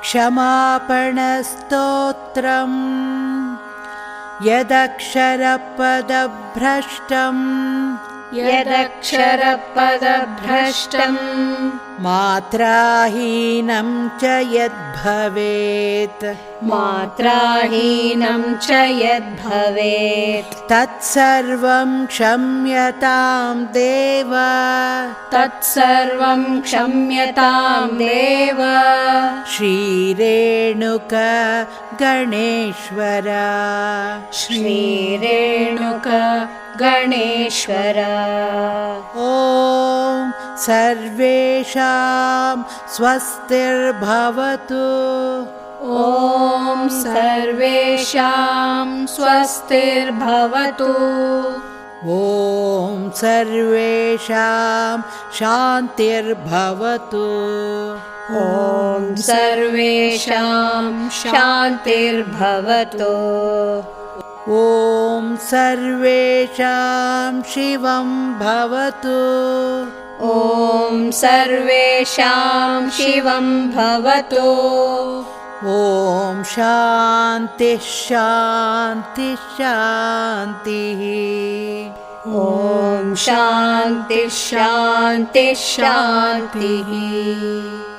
क्षमापणस्तोत्रम् यदक्षरपदभ्रष्टम् यदक्षरपदभ्रष्टम् मात्राहीनं च यद्भवेत्। मात्राहीनं च यद्भवेत्। तत्सर्वं क्षम्यतां देव। तत्सर्वं क्षम्यतां देव श्रीरेणुक गणेश्वर। श्रीरेणुक गणेश्वर। ॐ सर्वेषां स्वस्तिर्भवतु। ॐ सर्वेषां स्वस्तिर्भवतु। ॐ सर्वेषां शान्तिर्भवतु। ॐ सर्वेषां शान्तिर्भवतु। ॐ सर्वेषां शिवं भवतु। ॐ सर्वेषां शिवं भवतु। ॐ शान्तिः शान्तिः शान्तिः। ॐ शान्तिः शान्तिः शान्तिः